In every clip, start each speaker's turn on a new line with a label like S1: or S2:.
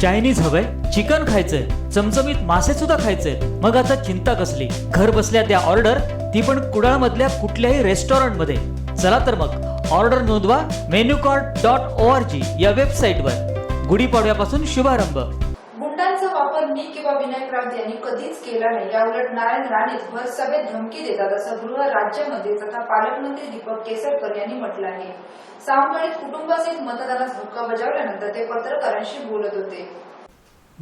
S1: Chinese हवंय chicken खायचंय चमचमीत मासे सुद्धा खायचे मग आता चिंता कसली? घर बसल्या त्या ऑर्डर ती पण कुडाळ मधल्या कुठल्याही रेस्टॉरंटमध्ये चला तर मग ऑर्डर नोंदवा menu card dot O R G या वेबसाईटवर. गुढीपाडव्यापासून शुभारंभ.
S2: गुंडांचा वापर मी किंवा विनायक राऊत यांनी कधीच केला नाही. याउलट नारायण राणेच भर सभेत धमकी देतात असं गृह राज्यमंत्री तथा पालकमंत्री दीपक केसरकर यांनी म्हटलं आहे. सावंतवाडीत कुटुंबासहित मतदानास हक्क बजावल्यानंतर ते पत्रकारांशी बोलत होते.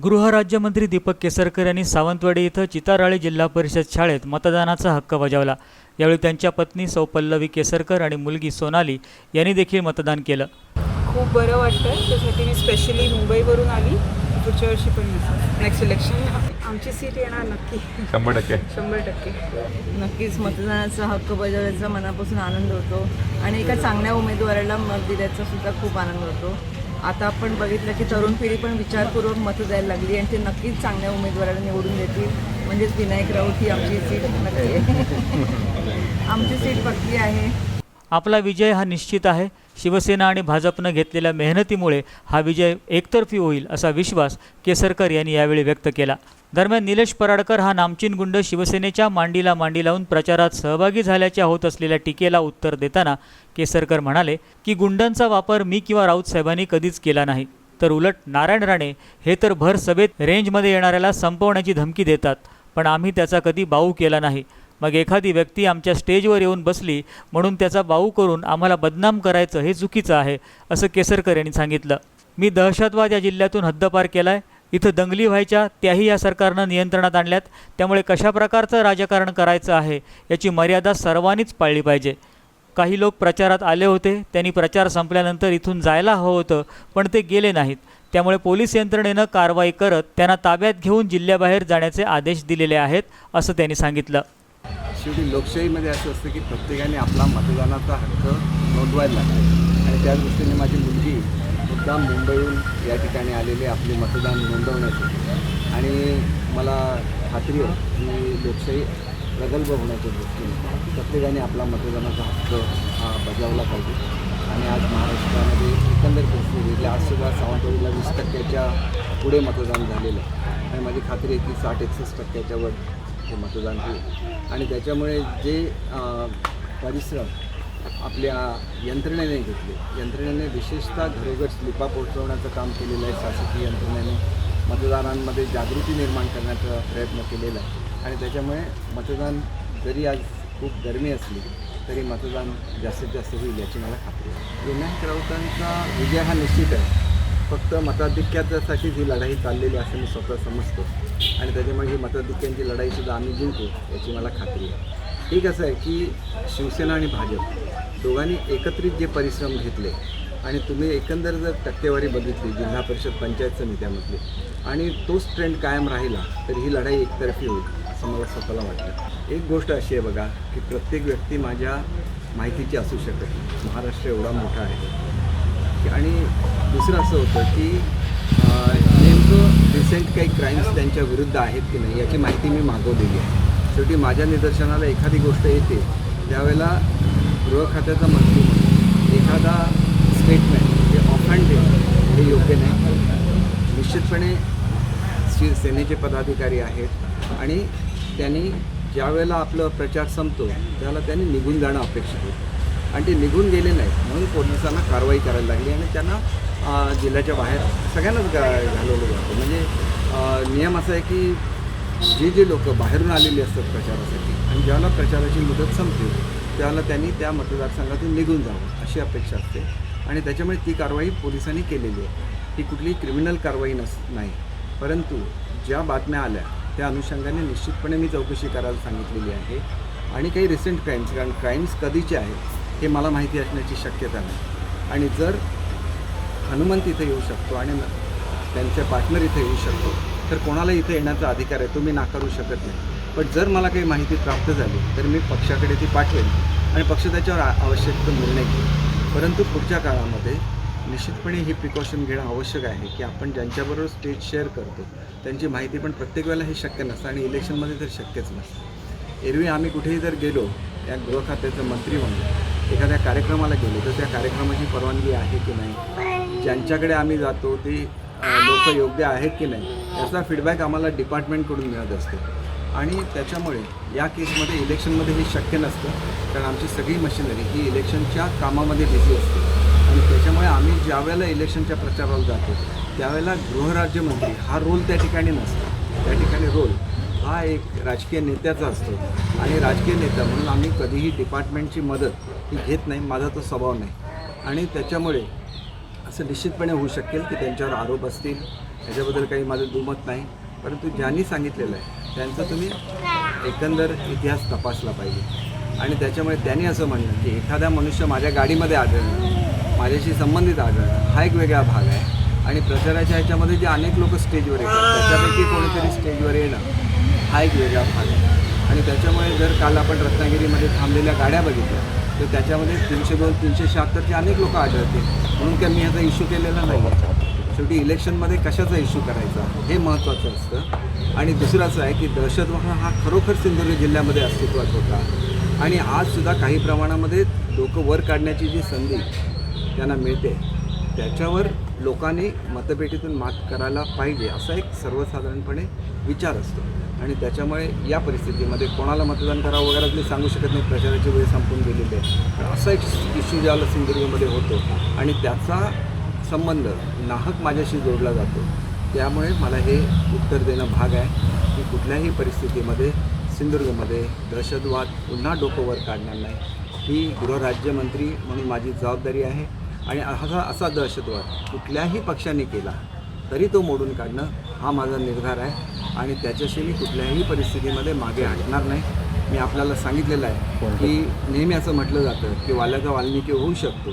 S1: गृहराज्यमंत्री दीपक केसरकर यांनी सावंतवाडी इथं चिताराळी जिल्हा परिषद शाळेत मतदानाचा हक्क बजावला. यावेळी त्यांच्या पत्नी सौ पल्लवी केसरकर आणि मुलगी सोनाली यांनी देखील मतदान केलं.
S3: खूप बरं वाटतं त्यासाठी मी स्पेशली मुंबईवरून आली. पुढच्या वर्षी पण नेक्स्ट इलेक्शन आमची सीट येणार नक्की.
S4: शंभर टक्के.
S3: शंभर टक्के.
S5: नक्कीच मतदानाचा हक्क बजावण्याचा मनापासून आनंद होतो. आणि एका चांगल्या उमेदवाराला मत दिल्याचा सुद्धा खूप आनंद होतो. आता आपण बघितलं की तरुण पिढी पण विचारपूर्वक मतं द्यायला लागली आणि ते नक्कीच चांगल्या उमेदवाराला निवडून देतील. म्हणजेच विनायक राऊत ही आमची सीट नक्की आहे. आमची सीट पक्की आहे.
S1: आपला विजय हा निश्चित आहे. शिवसेना आणि भाजपनं घेतलेल्या मेहनतीमुळे हा विजय एकतर्फी होईल असा विश्वास केसरकर यांनी यावेळी व्यक्त केला. दरम्यान निलेश पराडकर हा नामचीन गुंड शिवसेनेच्या मांडीला मांडी लावून प्रचारात सहभागी झाल्याच्या होत असलेल्या टीकेला उत्तर देताना केसरकर म्हणाले की गुंडांचा वापर मी किंवा राऊत साहेबांनी कधीच केला नाही. तर उलट नारायण राणे हे तर भर सभेत रेंजमध्ये येणाऱ्याला संपवण्याची धमकी देतात. पण आम्ही त्याचा कधी बाऊ केला नाही. मग एखादी व्यक्ती आमच्या स्टेजवर येऊन बसली म्हणून त्याचा बाऊ करून आम्हाला बदनाम करायचं हे चुकीचं आहे असं केसरकर यांनी सांगितलं. मी दहशतवाद या जिल्ह्यातून हद्दपार केलाय. इथं दंगली व्हायच्या त्याही या सरकारनं नियंत्रणात आणल्यात. त्यामुळे कशा प्रकारचं राजकारण करायचं आहे याची मर्यादा सर्वांनीच पाळली पाहिजे. काही लोक प्रचारात आले होते त्यांनी प्रचार संपल्यानंतर इथून जायला हवं होतं पण ते गेले नाहीत. त्यामुळे पोलीस यंत्रणेनं कारवाई करत त्यांना ताब्यात घेऊन जिल्ह्याबाहेर जाण्याचे आदेश दिलेले आहेत असं त्यांनी सांगितलं.
S6: शेवटी लोकशाहीमध्ये असं असतं की प्रत्येकाने आपला मतदानाचा हक्क नोंदवायला लागतो. आणि त्या दृष्टीने माझी मुलगी मुद्दाम मुंबईहून या ठिकाणी आलेले आपले मतदान नोंदवण्याचे आणि मला खात्री आहे की लोकशाही प्रगल्भ होण्याच्या दृष्टीने प्रत्येकाने आपला मतदानाचा हक्क हा बजावला पाहिजे. आणि आज महाराष्ट्रामध्ये एकंदर परिस्थिती आज सुद्धा सावंतवाडीला वीस टक्क्याच्या पुढे मतदान झालेलं आहे. आणि माझी खात्री आहे की साठ एकसष्ट टक्क्याच्या वर हे मतदान होईल. आणि त्याच्यामुळे जे परिश्रम आपल्या यंत्रणेने घेतले यंत्रणेने विशेषतः घरोघर स्लिपा पोहोचवण्याचं काम केलेलं आहे शासकीय यंत्रणेने. मतदारांमध्ये जागृती निर्माण करण्याचा प्रयत्न केलेला आहे. आणि त्याच्यामुळे मतदान जरी आज खूप गरमी असली तरी मतदान जास्तीत जास्त होईल याची मला खात्री आहे. विनायक राऊतांचा विजय हा निश्चित आहे. फक्त मताधिक्यासाठी ही लढाई चाललेली असं मी स्वतः समजतो. आणि त्याच्यामुळे ही मताधिक्यांची लढाईसुद्धा आम्ही जिंकू याची मला खात्री आहे. ठीक असं आहे की शिवसेना आणि भाजप दोघांनी एकत्रित जे परिश्रम घेतले आणि तुम्ही एकंदर जर टक्केवारी बघितली जिल्हा परिषद पंचायत समित्यामधली आणि तोच ट्रेंड कायम राहिला तर ही लढाई एकतर्फी होईल असं मला स्वतःला वाटतं. एक गोष्ट अशी आहे बघा की प्रत्येक व्यक्ती माझ्या माहितीची असू शकत महाराष्ट्र एवढा मोठा आहे. की- आणि दुसरं असं होतं की नेमकं रिसेंट काही क्राईम्स त्यांच्या विरुद्ध आहेत की नाही याची माहिती मी मागवलेली आहे. शेवटी माझ्या निदर्शनाला एखादी गोष्ट येते त्यावेळेला गृह खात्याचा मंत्री म्हणून एखादा स्टेटमेंट हे ऑफहँड देणं हे योग्य नाही. निश्चितपणे श्री सेनेचे पदाधिकारी आहेत आणि त्यांनी ज्यावेळेला आपलं प्रचार संपतो त्याला त्यांनी निघून जाणं अपेक्षित होतं. आणि ते निघून गेले नाहीत म्हणून पोलिसांना कारवाई करायला लागली आणि त्यांना जिल्ह्याच्या बाहेर सगळ्यांनाच गा घालवलं जातं. म्हणजे नियम असा आहे की जे जे लोक बाहेरून आलेली असतात प्रचारासाठी आणि ज्याला प्रचाराची मुदत संपते त्याला त्यांनी त्या मतदारसंघातून निघून जावं अशी अपेक्षा असते. आणि त्याच्यामुळे ती कारवाई पोलिसांनी केलेली आहे. ती कुठलीही क्रिमिनल कारवाई नस नाही. परंतु ज्या बातम्या आल्या त्या अनुषंगाने निश्चितपणे मी चौकशी करायला सांगितलेली आहे. आणि काही रिसेंट क्राईम्स कारण क्राईम्स कधीचे आहेत हे मला माहिती असण्याची शक्यता नाही. आणि जर हनुमंत इथे येऊ शकतो आणि त्यांचे पार्टनर इथे येऊ शकतो. तर कोणाला इथे येण्याचा अधिकार आहे तो मी नाकारू शकत नाही. पण जर मला काही माहिती प्राप्त झाली तर मी पक्षाकडे ती पाठवेन आणि पक्ष त्याच्यावर आवश्यक तो निर्णय घेईल. परंतु पुढच्या काळामध्ये निश्चितपणे ही प्रिकॉशन घेणं आवश्यक आहे की आपण ज्यांच्याबरोबर स्टेज शेअर करतो त्यांची माहिती पण प्रत्येक वेळेला हे शक्य नसतं आणि इलेक्शनमध्ये तर शक्यच नसतं. एरवी आम्ही कुठेही जर गेलो या गृह खात्याचं मंत्री म्हणून एखाद्या कार्यक्रमाला गेलो तर त्या कार्यक्रमाची परवानगी आहे की नाही? ज्यांच्याकडे आम्ही जातो ते लोक योग्य आहेत की नाही? याचा फीडबॅक आम्हाला डिपार्टमेंटकडून मिळत असतो. आणि त्याच्यामुळे या केसमध्ये इलेक्शनमध्ये हे शक्य नसतं. कारण आमची सगळी मशिनरी ही इलेक्शनच्या कामामध्ये बिझी असते. आणि त्याच्यामुळे आम्ही ज्यावेळेला इलेक्शनच्या प्रचाराला जातो त्यावेळेला गृहराज्यमंत्री हा रोल त्या ठिकाणी नसतो. त्या ठिकाणी रोल हा एक राजकीय नेत्याचा असतो. आणि राजकीय नेता म्हणून आम्ही कधीही डिपार्टमेंटची मदत ही घेत नाही माझा तो स्वभाव नाही. आणि त्याच्यामुळे असं निश्चितपणे होऊ शकेल की त्यांच्यावर आरोप असतील. याच्याबद्दल काही माझं दुमत नाही. परंतु ज्यांनी सांगितलेलं आहे त्यांचा तुम्ही एकंदर इतिहास तपासला पाहिजे. आणि त्याच्यामुळे त्यांनी असं म्हणलं की एखादा मनुष्य माझ्या गाडीमध्ये आढळणं माझ्याशी संबंधित आढळणं हा एक वेगळा भाग आहे. आणि प्रचाराच्या ह्याच्यामध्ये जे अनेक लोक स्टेजवर येतात त्याच्यापैकी कोणीतरी स्टेजवर येणं हा एक वेगळा भाग आहे. आणि त्याच्यामुळे जर काल आपण रत्नागिरीमध्ये थांबलेल्या गाड्या बघितल्या तर त्याच्यामध्ये तीनशे दोन तीनशे शहात्तरचे अनेक लोक आढळते म्हणून काय मी ह्याचा इश्यू केलेला नाही. आहे शेवटी इलेक्शनमध्ये कशाचा इश्यू करायचा हे महत्त्वाचं असतं. आणि दुसरं असं आहे की दहशतवाद हा खरोखर सिंधुदुर्ग जिल्ह्यामध्ये अस्तित्वात होता. आणि आजसुद्धा काही प्रमाणामध्ये लोकं वर काढण्याची जी संधी त्यांना मिळते त्याच्यावर लोकांनी मतपेटीतून मात करायला पाहिजे असा एक सर्वसाधारणपणे विचार असतो. आणि त्याच्यामुळे या परिस्थितीमध्ये कोणाला मतदान करावं वगैरे मी सांगू शकत नाही. प्रचाराची वेळ संपून गेलेली आहे. पण असा एक इश्यू ज्याला सिंधुदुर्गमध्ये होतो आणि त्याचा संबंध नाहक माझ्याशी जोडला जातो. त्यामुळे मला हे उत्तर देणं भाग आहे की कुठल्याही परिस्थितीमध्ये सिंधुदुर्गमध्ये दहशतवाद पुन्हा डोकोवर काढणार नाही. ही गृहराज्यमंत्री म्हणून माझी जबाबदारी आहे. आणि असा असा दहशतवाद कुठल्याही पक्षाने केला तरी तो मोडून काढणं हा माझा निर्धार आहे आणि त्याच्याशी मी कुठल्याही परिस्थितीमध्ये मागे हटणार नाही. मी आपल्याला सांगितलेलं आहे की नेहमी असं म्हटलं जातं की वाल्याचा वाल्मिकी होऊ शकतो.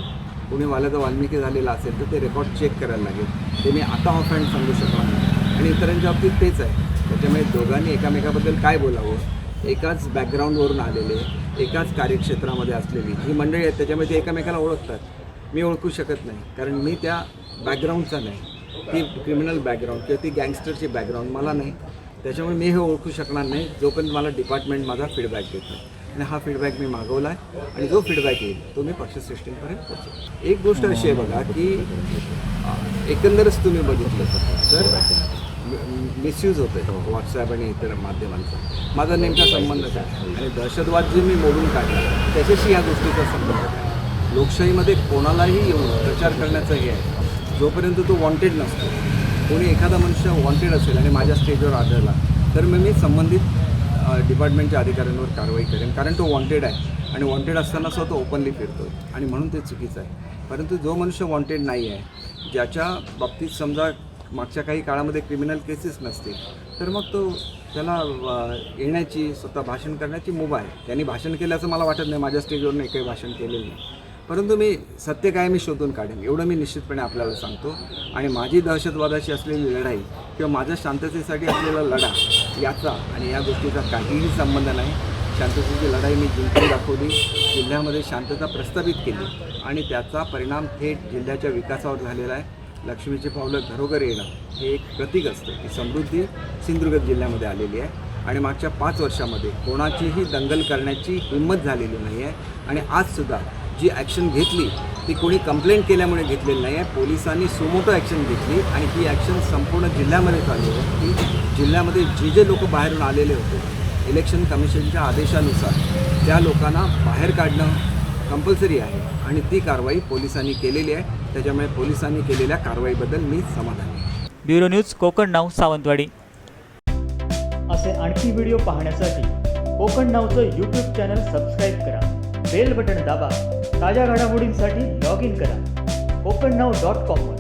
S6: कोणी वाल्याचा वाल्मिकी झालेला असेल तर ते रेकॉर्ड चेक करायला लागेल. ते मी आता ऑफ हँड सांगू शकणार नाही. आणि इतरांच्या बाबतीत तेच आहे. त्याच्यामुळे दोघांनी एकामेकाबद्दल काय बोलावं? एकाच बॅकग्राऊंडवरून आलेले एकाच कार्यक्षेत्रामध्ये असलेली ही मंडळी आहेत त्याच्यामुळे ते एकामेकाला ओळखतात. मी ओळखू शकत नाही. कारण मी त्या बॅकग्राऊंडचा नाही. ती क्रिमिनल बॅकग्राऊंड किंवा ती गँगस्टरची बॅकग्राऊंड मला नाही. त्याच्यामुळे मी हे ओळखू शकणार नाही. जोपर्यंत मला डिपार्टमेंट माझा फीडबॅक देत नाही. आणि हा फीडबॅक मी मागवला आहे. आणि जो फीडबॅक येईल तो मी पक्षश्रेष्ठींपर्यंत पोहोचेल एक गोष्ट अशी आहे बघा की एकंदरच तुम्ही बघितलं तर मिसयूज होतं आहे व्हॉट्सॲप आणि इतर माध्यमांचा. माझा नेमका संबंध काय? आणि दहशतवाद जे मी मोडून काढला त्याच्याशी ह्या गोष्टीचा संबंध काय? लोकशाहीमध्ये कोणालाही येऊन प्रचार करण्याचं हे आहे. जोपर्यंत तो वॉन्टेड नसतो कोणी एखादा मनुष्य वॉन्टेड असेल आणि माझ्या स्टेजवर आढळला तर मग मी संबंधित डिपार्टमेंटच्या अधिकाऱ्यांवर कारवाई करेन. कारण तो वॉन्टेड आहे आणि वॉन्टेड असताना सुद्धा तो ओपनली फिरतो आणि म्हणून ते चुकीचं आहे. परंतु जो मनुष्य वॉन्टेड नाही आहे ज्याच्या बाबतीत समजा मागच्या काही काळामध्ये क्रिमिनल केसेस नसतील तर मग तो त्याला येण्याची स्वतः भाषण करण्याची मुभा आहे. त्यांनी भाषण केल्याचं मला वाटत नाही माझ्या स्टेजवर नाही काही भाषण केलेलं नाही. परंतु मी सत्य काय मी शोधून काढेन एवढं मी निश्चितपणे आपल्याला सांगतो. आणि माझी दहशतवादाशी असलेली लढाई किंवा माझ्या शांततेसाठी असलेला लढा याचा आणि या गोष्टीचा काहीही संबंध नाही. शांततेची लढाई मी जिंकून दाखवली जिल्ह्यामध्ये शांतता प्रस्थापित केली आणि त्याचा परिणाम थेट जिल्ह्याच्या विकासावर झालेला आहे. लक्ष्मीची पावलं घरोघर येणं हे एक प्रतीक असतं. की समृद्धी सिंधुदुर्ग जिल्ह्यामध्ये आलेली आहे. आणि मागच्या पाच वर्षामध्ये कोणाचीही दंगल करण्याची हिंमत झालेली नाही आहे आणि आजसुद्धा जी ॲक्शन घेतली ती कोणी कंप्लेंट केल्यामुळे घेतलेली नाही आहे पोलिसांनी सुमोटो ॲक्शन घेतली आणि ही ॲक्शन संपूर्ण जिल्ह्यामध्ये चालू आहे की जिल्ह्यामध्ये जे जे लोक बाहेरून आलेले होते इलेक्शन कमिशनच्या आदेशानुसार त्या लोकांना बाहेर काढणं कंपल्सरी आहे आणि ती कारवाई पोलिसांनी केलेली आहे. त्याच्यामुळे पोलिसांनी केलेल्या कारवाईबद्दल मी समाधानी आहे.
S1: Bureau news Konkan now Sawantwadi. असे आणखी व्हिडिओ पाहण्यासाठी कोकण नावचं यूट्यूब चॅनल सबस्क्राईब करा. बेल बटन दाबा. ताज्या घडामोडींसाठी लॉग इन करा. कोकण नाव डॉट कॉम